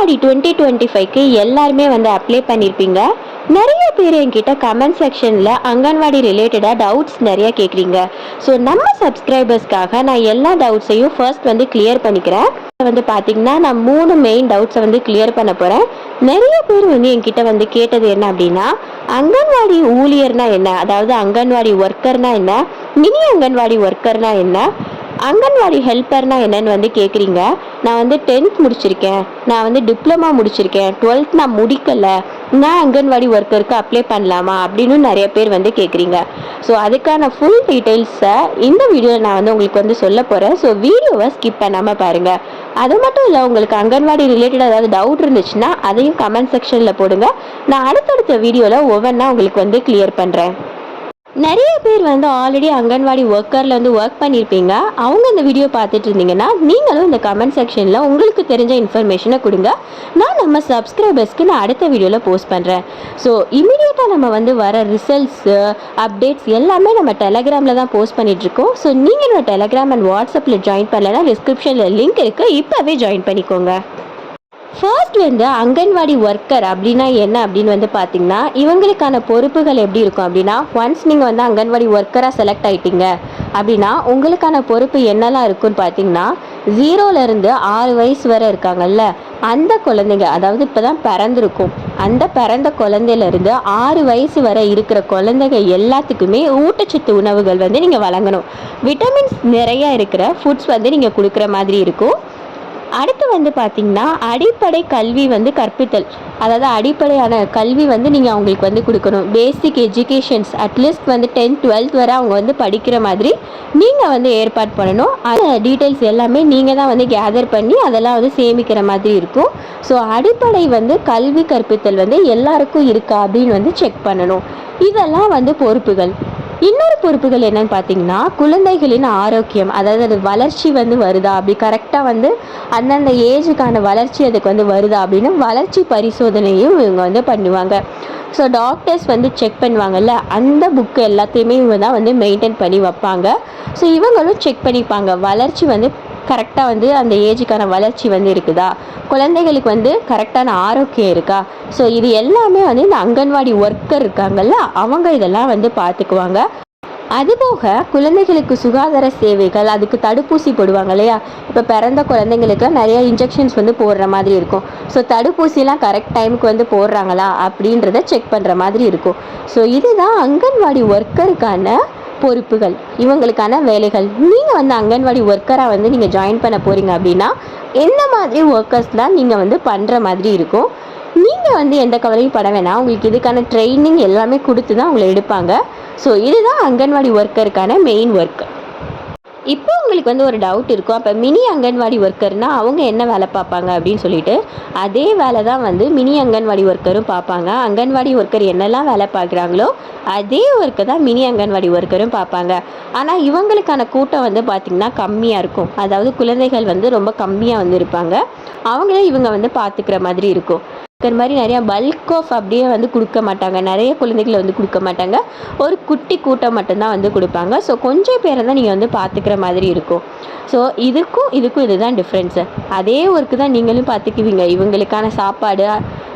Anganwadi twenty twenty ஃபைவ்க்கு எல்லாருமே வந்து அப்ளை பண்ணியிருப்பீங்க நிறைய பேர் என்கிட்ட கமெண்ட் செக்ஷனில் அங்கன்வாடி ரிலேட்டடாக டவுட்ஸ் நிறைய கேட்குறீங்க ஸோ நம்ம சப்ஸ்கிரைபர்ஸ்க்காக நான் எல்லா டவுட்ஸையும் ஃபர்ஸ்ட் வந்து கிளியர் பண்ணிக்கிறேன். வந்து பார்த்தீங்கன்னா நான் மூணு மெயின் டவுட்ஸை வந்து கிளியர் பண்ண போகிறேன் நிறைய பேர் வந்து என்கிட்ட வந்து கேட்டது என்ன அப்படின்னா அங்கன்வாடி ஊழியர்னா என்ன? அதாவது அங்கன்வாடி ஒர்க்கர்னா என்ன? மினி அங்கன்வாடி ஒர்க்கர்னா என்ன? அங்கன்வாடி ஹெல்ப்பர்னா என்னன்னு வந்து கேட்குறீங்க நான் வந்து டென்த் முடிச்சிருக்கேன். நான் வந்து டிப்ளமா முடிச்சிருக்கேன். டுவெல்த் நான் முடிக்கல. நான் அங்கன்வாடி ஒர்க்கருக்கு அப்ளை பண்ணலாமா அப்படின்னு நிறைய பேர் வந்து கேட்குறீங்க ஸோ அதுக்கான ஃபுல் டீட்டெயில்ஸை இந்த வீடியோவில் நான் வந்து உங்களுக்கு வந்து சொல்ல போகிறேன் ஸோ வீடியோவை ஸ்கிப் பண்ணாமல் பாருங்கள் அது மட்டும் இல்லை உங்களுக்கு அங்கன்வாடி ரிலேட்டட் ஏதாவது டவுட் இருந்துச்சுன்னா அதையும் கமெண்ட் செக்ஷனில் போடுங்க. நான் அடுத்தடுத்த வீடியோவில் ஒவ்வொன்றா உங்களுக்கு வந்து கிளியர் பண்ணுறேன் நிறைய பேர் வந்து ஆல்ரெடி அங்கன்வாடி ஒர்க்கரில் வந்து ஒர்க் பண்ணியிருப்பீங்க அவங்க இந்த வீடியோ பார்த்துட்டு இருந்தீங்கன்னா நீங்களும் இந்த கமெண்ட் செக்ஷனில் உங்களுக்கு தெரிஞ்ச இன்ஃபர்மேஷனை கொடுங்க. நான் நம்ம சப்ஸ்கிரைபர்ஸ்க்கு நான் அடுத்த வீடியோவில் போஸ்ட் பண்ணுறேன் ஸோ இமீடியட்டாக நம்ம வந்து வர ரிசல்ட்ஸு அப்டேட்ஸ் எல்லாமே நம்ம டெலகிராமில் தான் போஸ்ட் பண்ணிகிட்ருக்கோம் ஸோ நீங்கள் நம்ம டெலகிராம் அண்ட் வாட்ஸ்அப்பில் ஜாயின் பண்ணலைன்னா டிஸ்கிரிப்ஷனில் லிங்க் இருக்குது இப்போவே ஜாயின் பண்ணிக்கோங்க. ஃபர்ஸ்ட் வந்து அங்கன்வாடி ஒர்க்கர் அப்படின்னா என்ன அப்படின்னு வந்து பார்த்தீங்கன்னா இவங்களுக்கான பொறுப்புகள் எப்படி இருக்கும் அப்படின்னா ஒன்ஸ் நீங்கள் வந்து அங்கன்வாடி ஒர்க்கராக செலக்ட் ஆயிட்டீங்க அப்படின்னா உங்களுக்கான பொறுப்பு என்னெல்லாம் இருக்குன்னு பார்த்தீங்கன்னா ஜீரோலேருந்து ஆறு வயசு வரை இருக்காங்கல்ல அந்த குழந்தைங்க அதாவது இப்போ தான் பிறந்திருக்கும் அந்த பிறந்த குழந்தையிலேருந்து ஆறு வயசு வரை இருக்கிற குழந்தைங்க எல்லாத்துக்குமே ஊட்டச்சத்து உணவுகள் வந்து நீங்கள் வழங்கணும். விட்டமின்ஸ் நிறையா இருக்கிற ஃபுட்ஸ் வந்து நீங்கள் கொடுக்குற மாதிரி இருக்கும். அடுத்து வந்து பார்த்திங்கன்னா அடிப்படை கல்வி வந்து கற்பித்தல். அதாவது அடிப்படையான கல்வி வந்து நீங்கள் அவங்களுக்கு வந்து கொடுக்கணும். பேசிக் எஜுகேஷன்ஸ் அட்லீஸ்ட் வந்து டென்த் டுவெல்த் வரை அவங்க வந்து படிக்கிற மாதிரி நீங்கள் வந்து ஏற்பாடு பண்ணணும். அந்த டீட்டெயில்ஸ் எல்லாமே நீங்கள் தான் வந்து கேதர் பண்ணி அதெல்லாம் வந்து சேமிக்கிற மாதிரி இருக்கும். ஸோ அடிப்படை வந்து கல்வி கற்பித்தல் வந்து எல்லாருக்கும் இருக்கா அப்படின்னு வந்து செக் பண்ணணும். இதெல்லாம் வந்து பொறுப்புகள். இன்னொரு பொறுப்புகள் என்னன்னு பார்த்தீங்கன்னா குழந்தைகளின் ஆரோக்கியம் அதாவது அது வளர்ச்சி வந்து வருதா அப்படி கரெக்டாக வந்து அந்தந்த ஏஜுக்கான வளர்ச்சி அதுக்கு வந்து வருதா அப்படின்னு வளர்ச்சி பரிசோதனையும் இவங்க வந்து பண்ணுவாங்க. ஸோ டாக்டர்ஸ் வந்து செக் பண்ணுவாங்கல்ல அந்த புக்கு எல்லாத்தையுமே இவங்க தான் வந்து மெயின்டைன் பண்ணி வைப்பாங்க. ஸோ இவங்களும் செக் பண்ணிப்பாங்க. வளர்ச்சி வந்து கரெக்டாக வந்து அந்த ஏஜுக்கான வளர்ச்சி வந்து இருக்குதா? குழந்தைகளுக்கு வந்து கரெக்டான ஆரோக்கியம் இருக்கா? ஸோ இது எல்லாமே வந்து இந்த அங்கன்வாடி ஒர்க்கர் இருக்காங்கல்ல அவங்க இதெல்லாம் வந்து பார்த்துக்குவாங்க அதுபோக குழந்தைகளுக்கு சுகாதார சேவைகள் அதுக்கு தடுப்பூசி போடுவாங்க இல்லையா? இப்போ பிறந்த குழந்தைங்களுக்குலாம் நிறைய இன்ஜெக்ஷன்ஸ் வந்து போடுற மாதிரி இருக்கும். ஸோ தடுப்பூசிலாம் கரெக்ட் டைமுக்கு வந்து போடுறாங்களா? அப்படின்றத செக் பண்ணுற மாதிரி இருக்கும். ஸோ இதுதான் அங்கன்வாடி ஒர்க்கருக்கான பொறுப்புகள் இவங்களுக்கான வேலைகள். நீங்கள் வந்து அங்கன்வாடி ஒர்க்கராக வந்து நீங்கள் ஜாயின் பண்ண போகிறீங்க அப்படின்னா எந்த மாதிரி ஒர்க்கர்ஸ்லாம் நீங்கள் வந்து பண்ணுற மாதிரி இருக்கும்? நீங்கள் வந்து எந்த கவலையும் பட வேணாம். உங்களுக்கு இதுக்கான ட்ரைனிங் எல்லாமே கொடுத்து தான் உங்களை எடுப்பாங்க. ஸோ இதுதான் அங்கன்வாடி ஒர்க்கருக்கான மெயின் ஒர்க் இப்போ உங்களுக்கு வந்து ஒரு டவுட் இருக்கும். அப்போ மினி அங்கன்வாடி ஒர்க்கர்னால் அவங்க என்ன வேலை பார்ப்பாங்க அப்படின்னு சொல்லிட்டு அதே வேலை தான் வந்து மினி அங்கன்வாடி ஒர்க்கரும் பார்ப்பாங்க. அங்கன்வாடி ஒர்க்கர் என்னெல்லாம் வேலை பார்க்குறாங்களோ அதே ஒர்க்கை தான் மினி அங்கன்வாடி ஒர்க்கரும் பார்ப்பாங்க. ஆனால் இவங்களுக்கான கூட்டம் வந்து பார்த்திங்கன்னா கம்மியாக இருக்கும். அதாவது குழந்தைகள் வந்து ரொம்ப கம்மியாக வந்து இருப்பாங்க. அவங்களே இவங்க வந்து பார்த்துக்கிற மாதிரி இருக்கும். இருக்கிற மாதிரி நிறையா பல்க் ஆஃப் அப்படியே வந்து கொடுக்க மாட்டாங்க. நிறைய குழந்தைகளை வந்து கொடுக்க மாட்டாங்க. ஒரு குட்டி கூட்டம் மட்டும்தான் வந்து கொடுப்பாங்க. ஸோ கொஞ்சம் பேரை தான் நீங்கள் வந்து பார்த்துக்கிற மாதிரி இருக்கும். ஸோ இதுக்கும் இதுக்கும் இதுதான் டிஃப்ரென்ஸு அதே ஒர்க்கு தான் நீங்களும் பார்த்துக்குவீங்க இவங்களுக்கான சாப்பாடு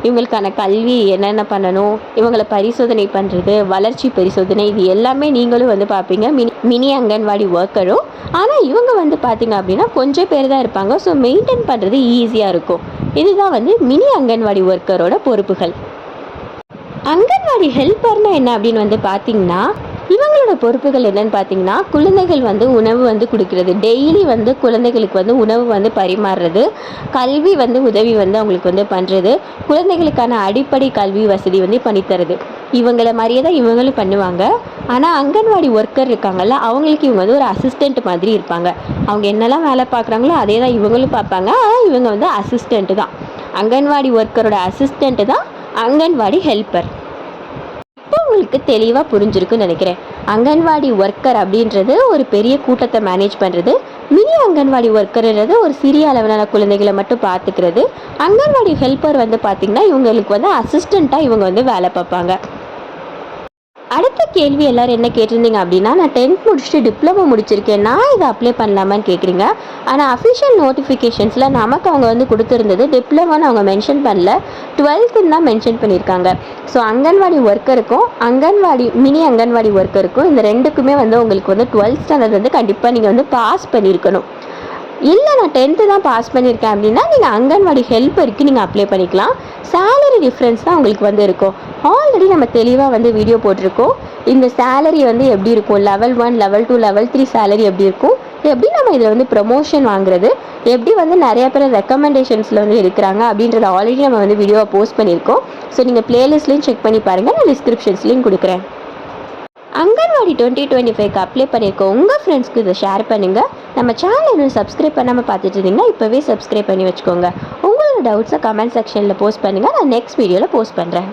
இவங்களுக்கான கல்வி என்னென்ன பண்ணணும் இவங்களை பரிசோதனை பண்ணுறது வளர்ச்சி பரிசோதனை இது எல்லாமே நீங்களும் வந்து பார்ப்பீங்க. மினி மினி அங்கன்வாடி ஒர்க்கரும் ஆனால் இவங்க வந்து பார்த்தீங்க அப்படின்னா கொஞ்சம் பேர் தான் இருப்பாங்க. ஸோ மெயின்டைன் பண்ணுறது ஈஸியாக இருக்கும். இதுதான் வந்து மினி அங்கன்வாடி ஒர்க்கரோட பொறுப்புகள். அங்கன்வாடி ஹெல்ப்பர்னால் என்ன அப்படின்னு வந்து பார்த்தீங்கன்னா இவங்களோட பொறுப்புகள் என்னன்னு பார்த்தீங்கன்னா குழந்தைகள் வந்து உணவு வந்து கொடுக்கறது. டெய்லி வந்து குழந்தைகளுக்கு வந்து உணவு வந்து பரிமாறுறது. கல்வி வந்து உதவி வந்து அவங்களுக்கு வந்து பண்ணுறது குழந்தைகளுக்கான அடிப்படை கல்வி வசதி வந்து பண்ணித்தருது. இவங்கள மாதிரியே தான் இவங்களும் பண்ணுவாங்க. ஆனால் அங்கன்வாடி ஒர்க்கர் இருக்காங்கல்ல அவங்களுக்கு இவங்க வந்து ஒரு அசிஸ்டண்ட் மாதிரி இருப்பாங்க. அவங்க என்னெல்லாம் வேலை பார்க்குறாங்களோ அதே தான் இவங்களும் பார்ப்பாங்க. ஆனால் இவங்க வந்து அசிஸ்டண்ட்டு தான். அங்கன்வாடி ஒர்க்கரோட அசிஸ்டண்ட்டு தான் அங்கன்வாடி ஹெல்ப்பர் உங்களுக்கு தெளிவாக புரிஞ்சிருக்குன்னு நினைக்கிறேன். அங்கன்வாடி ஒர்க்கர் அப்படின்றது ஒரு பெரிய கூட்டத்தை மேனேஜ் பண்ணுறது மினி அங்கன்வாடி ஒர்க்கர்ன்றது ஒரு சிறிய அளவிலான குழந்தைகளை மட்டும் பார்த்துக்கிறது அங்கன்வாடி ஹெல்ப்பர் வந்து பார்த்திங்கன்னா இவங்களுக்கு வந்து அசிஸ்டண்ட்டாக இவங்க வந்து வேலை பார்ப்பாங்க. அடுத்த கேள்வி எல்லாரும் என்ன கேட்டிருந்தீங்க அப்படின்னா நான் டென்த் முடிச்சுட்டு டிப்ளமோ முடிச்சிருக்கேன். நான் இதை அப்ளை பண்ணலாமான்னு கேட்குறீங்க. ஆனால் அஃபிஷியல் நோட்டிஃபிகேஷன்ஸில் நமக்கு அவங்க வந்து கொடுத்துருந்தது டிப்ளமோன்னு அவங்க மென்ஷன் பண்ணல. டுவெல்த்துன்னு தான் மென்ஷன் பண்ணியிருக்காங்க. ஸோ அங்கன்வாடி ஒர்க்கருக்கும் அங்கன்வாடி மினி அங்கன்வாடி ஒர்க்கருக்கும் இந்த ரெண்டுக்குமே வந்து உங்களுக்கு வந்து டுவெல்த் ஸ்டாண்டர்ட் வந்து கண்டிப்பாக நீங்கள் வந்து பாஸ் பண்ணியிருக்கணும். இல்லை நான் டென்த்து தான் பாஸ் பண்ணியிருக்கேன் அப்படின்னா நீங்கள் அங்கன்வாடி ஹெல்ப்பருக்கு நீங்கள் அப்ளை பண்ணிக்கலாம். சேலரி டிஃப்ரென்ஸ் தான் உங்களுக்கு வந்து இருக்கும். ஆல்ரெடி நம்ம தெளிவாக வந்து வீடியோ போட்டிருக்கோம். இந்த சேலரி வந்து எப்படி இருக்கும்? Level one level two level three salary எப்படி இருக்கும்? எப்படி நம்ம இதில் வந்து ப்ரொமோஷன் வாங்குறது? எப்படி வந்து நிறைய பேர் ரெக்கமெண்டேஷன்ஸில் வந்து இருக்கிறாங்க? அப்படின்றத ஆல்ரெடி நம்ம வந்து வீடியோவை போஸ்ட் பண்ணியிருக்கோம். ஸோ நீங்கள் பிளேலிஸ்ட்லேயும் செக் பண்ணி பாருங்கள் நான் டிஸ்கிரிப்ஷன்ஸ்லேயும் கொடுக்குறேன். அங்கன்வாடி டுவெண்ட்டி டுவெண்ட்டி ஃபைவ்க்கு அப்ளை பண்ணியிருக்க உங்கள் ஃப்ரெண்ட்ஸ்க்கு இதை ஷேர் பண்ணுங்கள் நம்ம சேனல் இன்னும் சப்ஸ்கிரைப் பண்ணாமல் பார்த்துட்டு இருந்தீங்கன்னா இப்போவே சப்ஸ்கிரைப் பண்ணி வச்சுக்கோங்க. உங்களோட டவுட்ஸை கமெண்ட் செக்ஷனில் போஸ்ட் பண்ணுங்கள் நான் நெக்ஸ்ட் வீடியோவில் போஸ்ட் பண்ணுறேன்